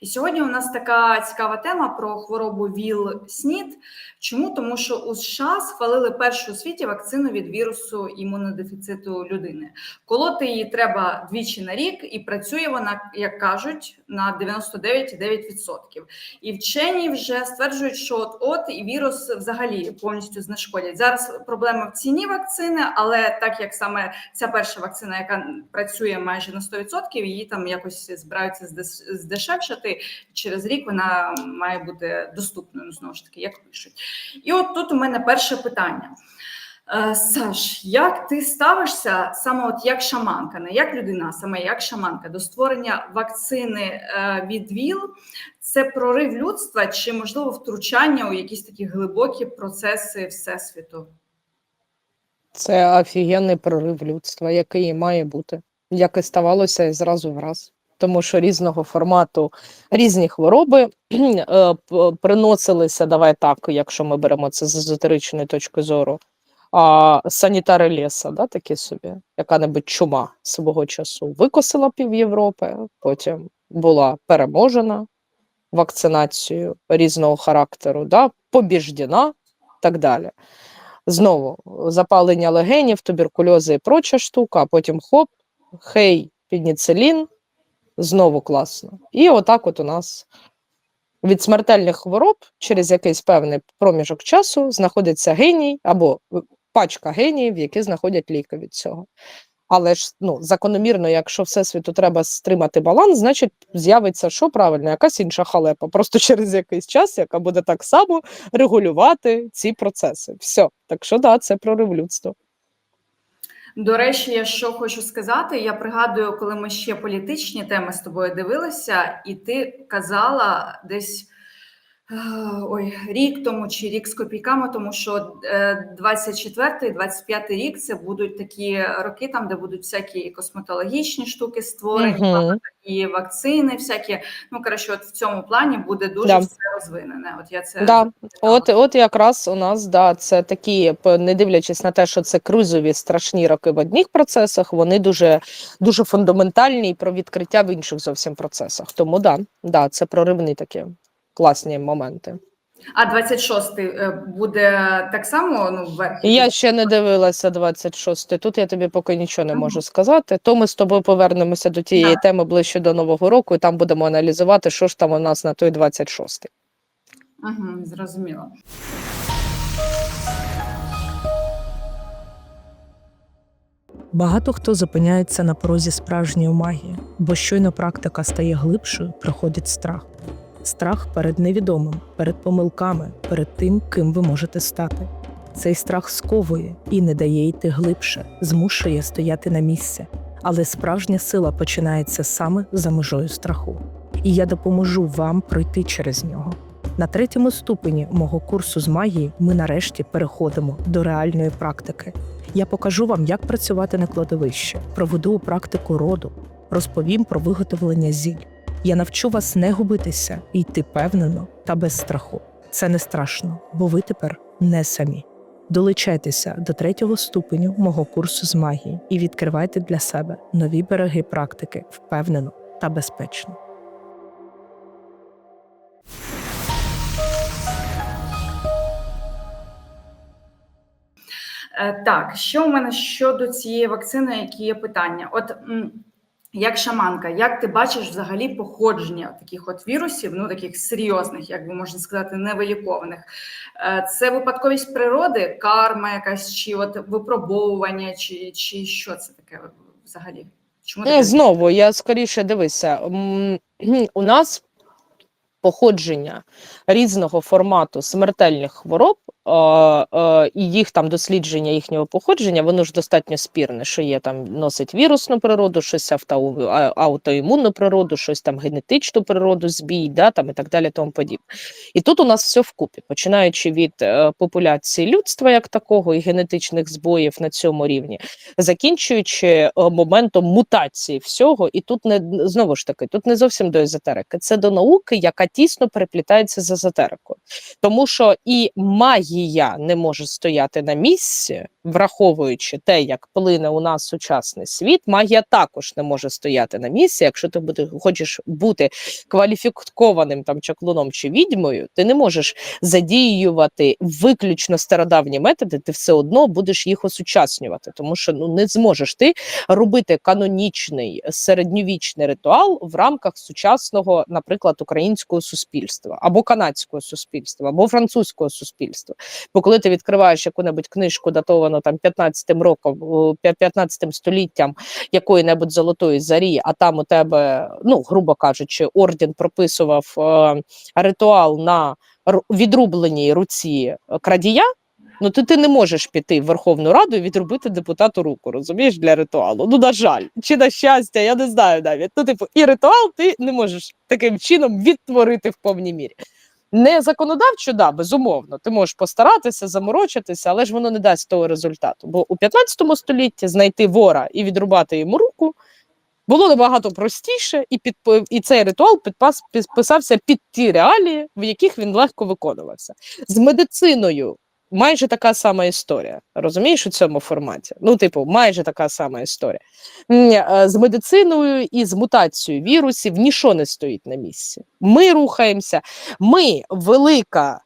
І сьогодні у нас така цікава тема про хворобу ВІЛ-СНІД. Чому? Тому що у США схвалили першу у світі вакцину від вірусу імунодефіциту людини. Колоти її треба двічі на рік, і працює вона, як кажуть, на 99,9%. І вчені вже стверджують, що от от і вірус взагалі повністю знешкодять. Зараз проблема в ціні вакцини, але так як саме ця перша вакцина, яка працює майже на 100%, її там якось збираються здеш- здешевшати. Через рік вона має бути доступною знову ж таки, як пишуть. І от тут у мене перше питання. Е, Саш, як ти ставишся саме от як шаманка, не як людина, саме як шаманка до створення вакцини е, від ВІЛ? Це прорив людства чи можливо втручання у якісь такі глибокі процеси всесвіту? Це офігенний прорив людства, який має бути, як і ставалося зразу в раз. Тому що різного формату різні хвороби е, приносилися, давай так, якщо ми беремо це з езотеричної точки зору, а, санітари ліса, да, такі собі, яка-небудь чума свого часу викосила пів Європи, потім була переможена вакцинацією різного характеру, да, побіждена, так далі. Знову запалення легенів, туберкульози і проча штука, а потім хоп, хей, пеніцилін, знову класно. І отак от у нас від смертельних хвороб через якийсь певний проміжок часу знаходиться геній або пачка геніїв, які знаходять ліки від цього. Але ж ну, закономірно, якщо всесвіту треба стримати баланс, значить з'явиться що правильно, якась інша халепа, просто через якийсь час, яка буде так само регулювати ці процеси. Все. Так що да, це прорив людства. До речі, я що хочу сказати, я пригадую, коли ми ще політичні теми з тобою дивилися, і ти казала десь ой, рік тому чи рік з копійками, тому що 24 25 рік це будуть такі роки, там де будуть всякі косметологічні штуки створені, багато і вакцини, всякі. Ну коротше, от в цьому плані буде дуже Да. все розвинене. От я це Да. От, от якраз у нас да, це такі, не дивлячись на те, що це кризові страшні роки в одних процесах, вони дуже, дуже фундаментальні і про відкриття в інших зовсім процесах. Тому да, да, це проривні такі класні моменти. А 26-й е, буде так само. Ну вверх. Я ще не дивилася 26 Тут я тобі поки нічого не можу сказати. То ми з тобою повернемося до тієї Да. теми ближче до Нового року, і там будемо аналізувати, що ж там у нас на той 26 Угу, зрозуміло. Багато хто зупиняється на порозі справжньої магії, бо щойно практика стає глибшою, приходить страх. Страх перед невідомим, перед помилками, перед тим, ким ви можете стати. Цей страх сковує і не дає йти глибше, змушує стояти на місці. Але справжня сила починається саме за межою страху. І я допоможу вам пройти через нього. На третьому ступені мого курсу з магії ми нарешті переходимо до реальної практики. Я покажу вам, як працювати на кладовищі, проведу практику роду, розповім про виготовлення зіль. Я навчу вас не губитися і йти впевнено та без страху. Це не страшно, бо ви тепер не самі. Долучайтеся до третього ступеню мого курсу з магії і відкривайте для себе нові береги практики впевнено та безпечно. Е, Так, що у мене щодо цієї вакцини, які є питання? От як шаманка, як ти бачиш взагалі походження таких от вірусів, ну таких серйозних, як би можна сказати, невилікованих? Е, Це випадковість природи, карма якась, чи от випробовування, чи, чи що це таке взагалі? Чому Е, таке? Знову, я скоріше дивися, у нас походження різного формату смертельних хвороб і їх там дослідження їхнього походження, воно ж достатньо спірне, що є там носить вірусну природу, щось авто, аутоімунну природу, щось там генетичну природу, збій, да, там і так далі, тому подібне. І тут у нас все вкупі, починаючи від е, популяції людства як такого і генетичних збоїв на цьому рівні, закінчуючи е, моментом мутації всього, і тут не знову ж таки, тут не зовсім до езотерики, це до науки, яка тісно переплітається з езотерикою. Тому що і магія магія не може стояти на місці, враховуючи те, як плине у нас сучасний світ, магія також не може стояти на місці. Якщо ти буде, хочеш бути кваліфікованим там чаклуном чи відьмою, ти не можеш задіювати виключно стародавні методи, ти все одно будеш їх осучаснювати, тому що ну не зможеш ти робити канонічний середньовічний ритуал в рамках сучасного, наприклад, українського суспільства або канадського суспільства, або французького суспільства. Бо коли ти відкриваєш яку-небудь книжку, датовану там 15 роком, о, п'я- 15 століттям якої-небудь золотої зарі, а там у тебе, ну грубо кажучи, орден прописував е, ритуал на ру- відрубленій руці е, крадія. Ну, то ти не можеш піти в Верховну Раду і відробити депутату руку, розумієш, для ритуалу. Ну, на жаль, чи на щастя, я не знаю навіть. Ну, типу, і ритуал ти не можеш таким чином відтворити в повній мірі. Не законодавчо, да, безумовно. Ти можеш постаратися, заморочитися, але ж воно не дасть того результату. Бо у 15 столітті знайти вора і відрубати йому руку було набагато простіше, і під і цей ритуал підпас підписався під ті реалії, в яких він легко виконувався. З медициною майже така сама історія. Розумієш у цьому форматі? Ну, типу, майже така сама історія. Е, З медициною і з мутацією вірусів нічого не стоїть на місці. Ми рухаємося, ми велика.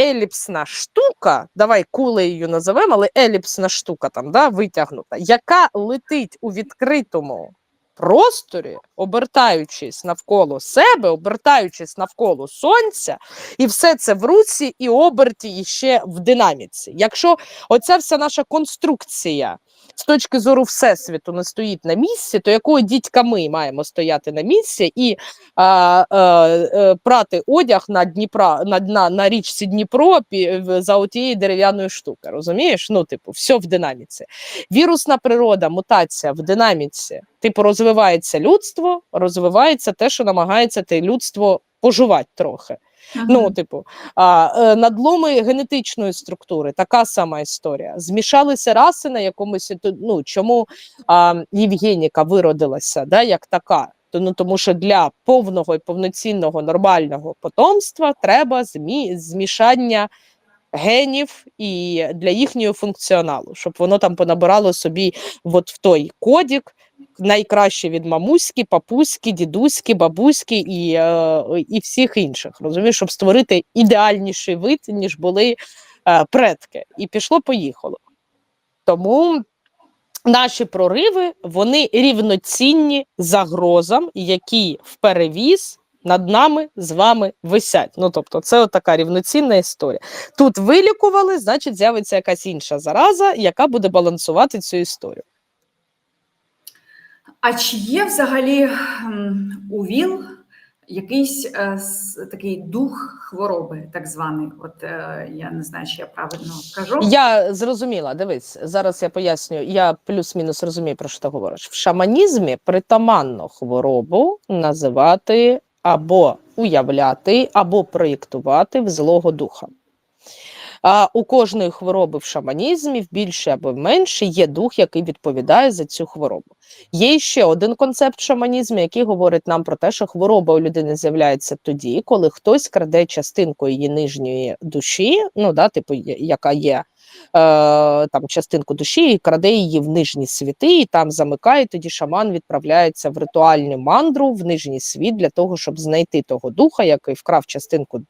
Еліпсна штука, давай кулею називемо, але еліпсна штука там да, витягнута, яка летить у відкритому просторі, обертаючись навколо себе, обертаючись навколо сонця, і все це в руці і оберті і ще в динаміці. Якщо оця вся наша конструкція з точки зору всесвіту не стоїть на місці, то якого дідька ми маємо стояти на місці і а, а, е, прати одяг на Дніпра на, на, на річці Дніпро пі- за отієї дерев'яної штуки. Розумієш? Ну, типу, все в динаміці. Вірусна природа, мутація в динаміці. Типу, розвивається людство, розвивається те, що намагається те людство пожувати трохи. Ну, типу, а, е, надломи генетичної структури, така сама історія. Змішалися раси на якомусь ну, чому а, Євгеніка виродилася, да, як така. То, Ну, тому що для повного і повноцінного нормального потомства треба змі, змішання генів і для їхнього функціоналу, щоб воно там понабирало собі от в той кодік найкраще від мамуськи, папуськи, дідуськи, бабуськи і, е, і всіх інших. Розумієш, щоб створити ідеальніший вид, ніж були е, предки. І пішло-поїхало. Тому наші прориви вони рівноцінні загрозам, які в перевіз над нами з вами висять. Ну тобто, це от така рівноцінна історія. Тут вилікували, значить, з'явиться якась інша зараза, яка буде балансувати цю історію. А чи є взагалі у ВІЛ якийсь е, такий дух хвороби, так званий? От е, я не знаю, чи я правильно кажу. Я зрозуміла, дивись, зараз я поясню. Я плюс-мінус розумію, про що ти говориш. В шаманізмі притаманно хворобу називати або уявляти, або проєктувати в злого духа. А у кожної хвороби в шаманізмі, в більше або в менше, є дух, який відповідає за цю хворобу. Є ще один концепт шаманізму, який говорить нам про те, що хвороба у людини з'являється тоді, коли хтось краде частинку її нижньої душі, ну да, типу, яка є е, там частинку душі, і краде її в нижні світи, і там замикає. Тоді шаман відправляється в ритуальну мандру в нижній світ для того, щоб знайти того духа, який вкрав частинку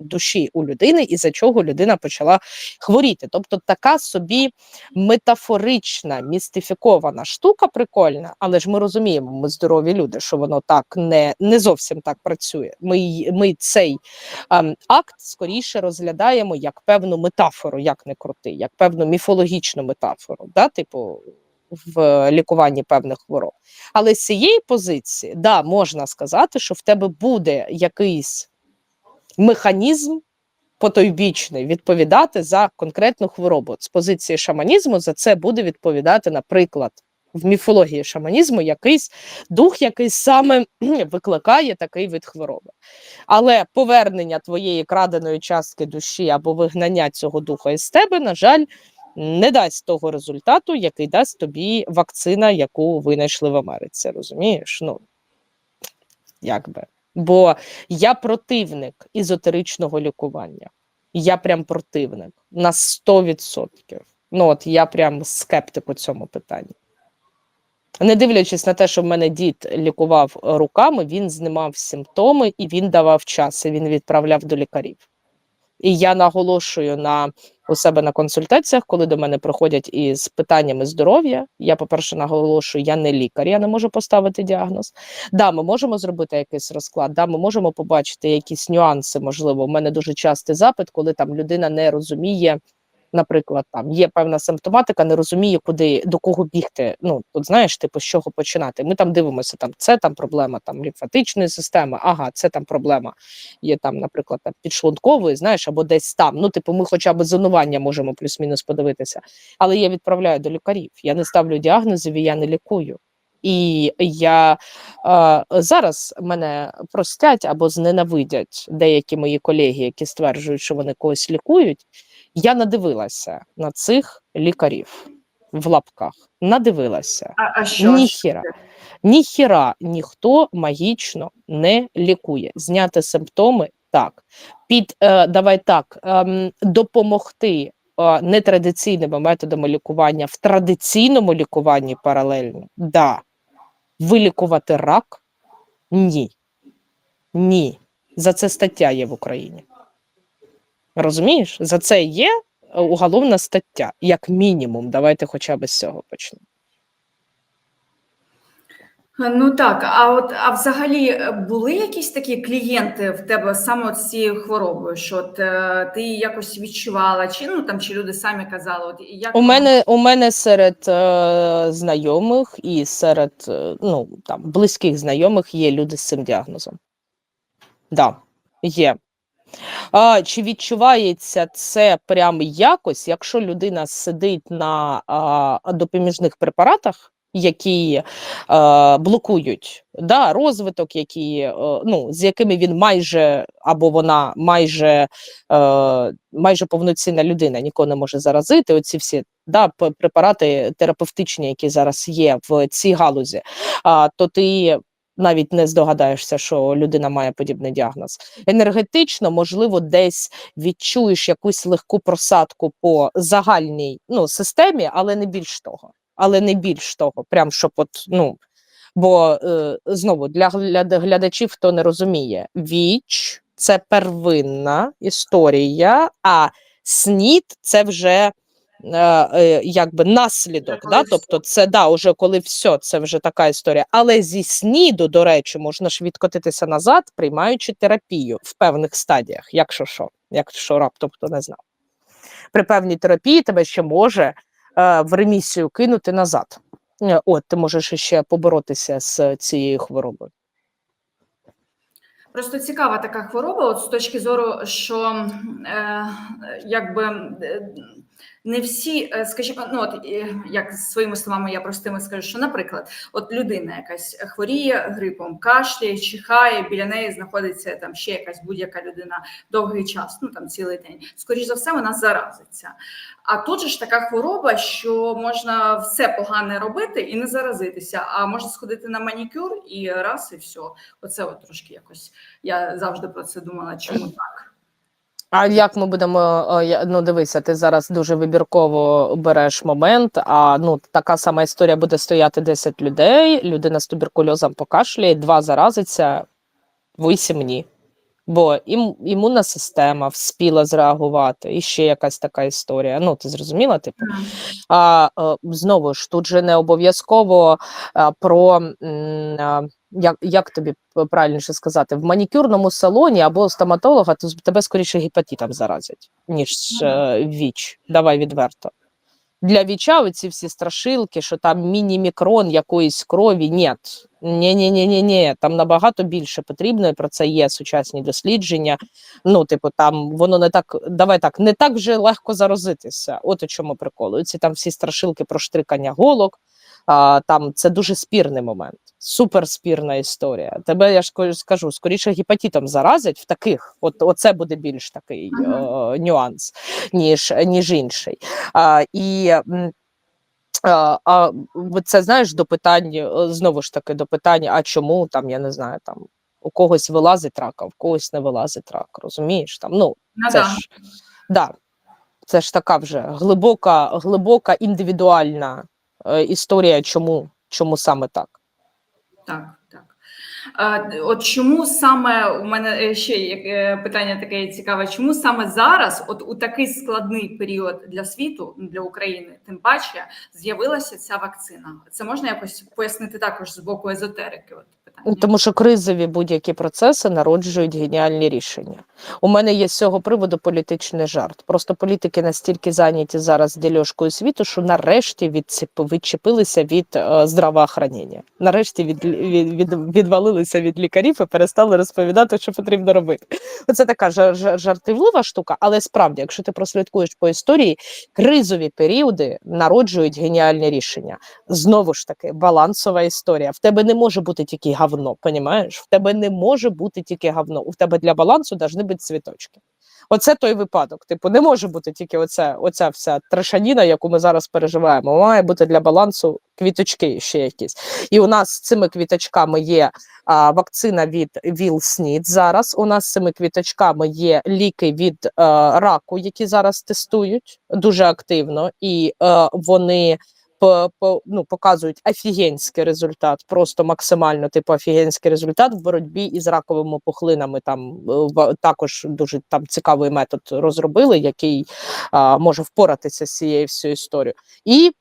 душі у людини, і за чого людина почала хворіти. Тобто така собі метафорична, містифікована штука прикольна, але ж ми розуміємо, ми здорові люди, що воно так не, не зовсім так працює. Ми, ми цей ем, акт скоріше розглядаємо як певну метафору, як не крути, як певну міфологічну метафору, да, типу. В лікуванні певних хвороб. Але з цієї позиції, да, можна сказати, що в тебе буде якийсь механізм потойбічний відповідати за конкретну хворобу. З позиції шаманізму за це буде відповідати, наприклад, в міфології шаманізму якийсь дух, який саме викликає такий вид хвороби. Але повернення твоєї краденої частки душі або вигнання цього духа із тебе, на жаль, не дасть того результату, який дасть тобі вакцина, яку винайшли в Америці. Розумієш? Ну, якби. Бо я противник ізотеричного лікування. Я прям противник на 100%. Ну, от я прям скептик у цьому питанні. Не дивлячись на те, що в мене дід лікував руками, він знімав симптоми і він давав час, і він відправляв до лікарів. І я наголошую на у себе на консультаціях, коли до мене приходять із питаннями здоров'я. Я, по-перше, наголошую, я не лікар, я не можу поставити діагноз. Да, ми можемо зробити якийсь розклад, да, ми можемо побачити якісь нюанси. Можливо, у мене дуже частий запит, коли там людина не розуміє. Наприклад, там є певна симптоматика, не розуміє, куди до кого бігти. Ну от знаєш, типу, з чого починати. Ми там дивимося, там це там проблема там лімфатичної системи, ага, це там проблема є там, наприклад, там підшлункової, знаєш, або десь там. Ну, типу, ми хоча б зонування можемо плюс-мінус подивитися. Але я відправляю до лікарів. Я не ставлю діагнозів і я не лікую. І я е, зараз мене простять або зненавидять деякі мої колеги, які стверджують, що вони когось лікують. Я надивилася на цих лікарів в лапках. Надивилася. А, а що? Ніхіра. Ніхіра ніхто магічно не лікує. Зняти симптоми так. Під е, давай так, ем, допомогти е, нетрадиційними методами лікування в традиційному лікуванні паралельно. Да. Вилікувати рак? Ні. Ні. За це стаття є в Україні. Розумієш? За це є е, уголовна стаття, як мінімум. Давайте хоча б з цього почнемо. Ну так, а от а взагалі е, були якісь такі клієнти в тебе саме з цією хворобою, що от, е, ти якось відчувала, чи ну там чи люди самі казали, от як У мене у мене серед е, знайомих і серед е, ну там близьких знайомих є люди з цим діагнозом. Да, є. А, чи відчувається це прям якось, якщо людина сидить на а, допоміжних препаратах, які е, блокують да, розвиток, які, е, ну, з якими він майже або вона майже, е, майже повноцінна людина, нікого не може заразити. Оці всі да, препарати терапевтичні, які зараз є в цій галузі, а, то ти навіть не здогадаєшся, що людина має подібний діагноз. Енергетично, можливо, десь відчуєш якусь легку просадку по загальній ну, системі, але не більш того. Але не більш того, прям щоб от, ну. Бо е, знову для глядачів, хто не розуміє, віч це первинна історія, а снід це вже якби наслідок. Да? Тобто, це да, уже коли все, це вже така історія. Але зі сніду, до речі, можна ж відкотитися назад, приймаючи терапію в певних стадіях, якщо що, якщо раптом хто не знав. При певній терапії тебе ще може е, в ремісію кинути назад. Е, От, ти можеш ще поборотися з цією хворобою. Просто цікава така хвороба, от з точки зору, що е, якби е, не всі, е, скажімо, ну от як своїми словами я простими скажу, що, наприклад, от людина якась хворіє грипом, кашляє, чихає, біля неї знаходиться там ще якась будь-яка людина довгий час, ну там цілий день. Скоріше за все, вона заразиться. А тут же ж така хвороба, що можна все погане робити і не заразитися, а можна сходити на манікюр і раз, і все. Оце от трошки якось. Я завжди про це думала, чому так. А як ми будемо е, ну дивися, ти зараз дуже вибірково береш момент. А ну така сама історія буде стояти 10 людей. Людина з туберкульозом покашляє, два заразиться, вісім ні. Бо ім, імунна система вспіла зреагувати, і ще якась така історія. Ну, ти зрозуміла, типу? А е, знову ж тут же не обов'язково е, про м, як, як тобі правильніше сказати, в манікюрному салоні або стоматолога, то тебе скоріше гепатитом заразять, ніж е, віч. Давай відверто. Для віча оці всі страшилки, що там міні-мікрон якоїсь крові, ні. Ні, ні, ні, ні, ні. Там набагато більше потрібно, і про це є сучасні дослідження. Ну, типу, там воно не так, давай так, не так вже легко заразитися. От у чому прикол. Ці там всі страшилки про штрикання голок. А, там це дуже спірний момент, суперспірна історія. Тебе я ж скажу, скоріше гепатитом заразять в таких. От оце буде більш такий е, нюанс, ніж, ніж інший. А, і а, а це знаєш до питань, е, знову ж таки, до питання, а чому там, я не знаю, там У когось вилазить рак, а в когось не вилазить рак. Розумієш? Там ну Ну, це да. ж да, це ж така вже глибока, глибока індивідуальна е, історія, чому, чому саме так. Так, так. От чому саме у мене е, ще е, питання таке цікаве, чому саме зараз, от у такий складний період для світу, для України, тим паче, з'явилася ця вакцина? Це можна якось пояснити також з боку езотерики? От Ну, питання. Тому що кризові будь-які процеси народжують геніальні рішення. У мене є з цього приводу політичний жарт. Просто політики настільки зайняті зараз дільошкою світу, що нарешті відціп- відчепилися від е, здравоохранення. Нарешті від, від, від, відвалилися від лікарів і перестали розповідати, що потрібно робити. Це така жар, жар, жартівлива штука, але справді, якщо ти прослідкуєш по історії, кризові періоди народжують геніальні рішення. Знову ж таки, балансова історія. В тебе не може бути тільки говно, понімаєш? В тебе не може бути тільки говно. У тебе для балансу повинні бути цвіточки. Оце той випадок. Типу, не може бути тільки оце, оця вся трешаніна, яку ми зараз переживаємо. Має бути для балансу квіточки ще якісь. І у нас з цими квіточками є а, вакцина від ВІЛ-СНІД зараз. У нас з цими квіточками є ліки від е, раку, які зараз тестують дуже активно, і е, вони по, по, ну, показують офігенський результат, просто максимально типу офігенський результат в боротьбі із раковими пухлинами. Там е, в- також дуже там цікавий метод розробили, який а, може впоратися з цією всією історією. І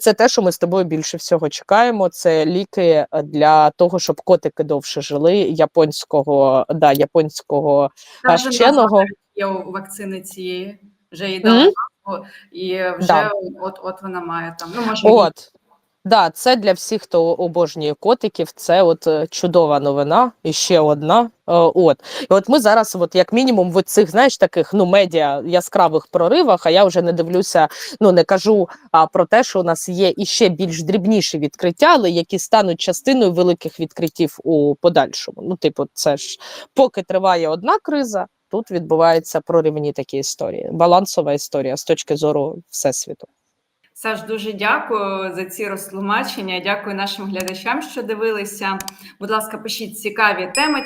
це те, що ми з тобою більше всього чекаємо. Це ліки для того, щоб котики довше жили. Японського да, японського Та вченого. є у вакцини цієї, вже їй дали Мгм. Назву, і вже Да. от, от вона має там. Ну, може, От. Да, це для всіх, хто обожнює котиків. Це от е, чудова новина. І ще одна. Е, От і от ми зараз, от як мінімум, в цих знаєш таких ну медіа яскравих проривах. А я вже не дивлюся, ну не кажу а, про те, що у нас є іще більш дрібніші відкриття, але які стануть частиною великих відкриттів у подальшому. Ну, типу, це ж поки триває одна криза. Тут відбуваються проривні такі історії, балансова історія з точки зору всесвіту. Саш, дуже дякую за ці розтлумачення. Дякую нашим глядачам, що дивилися. Будь ласка, пишіть цікаві теми,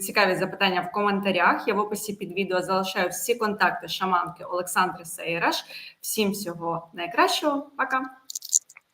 цікаві запитання в коментарях. Я в описі під відео залишаю всі контакти шаманки Олександри Сейраш. Всім всього найкращого. Пока.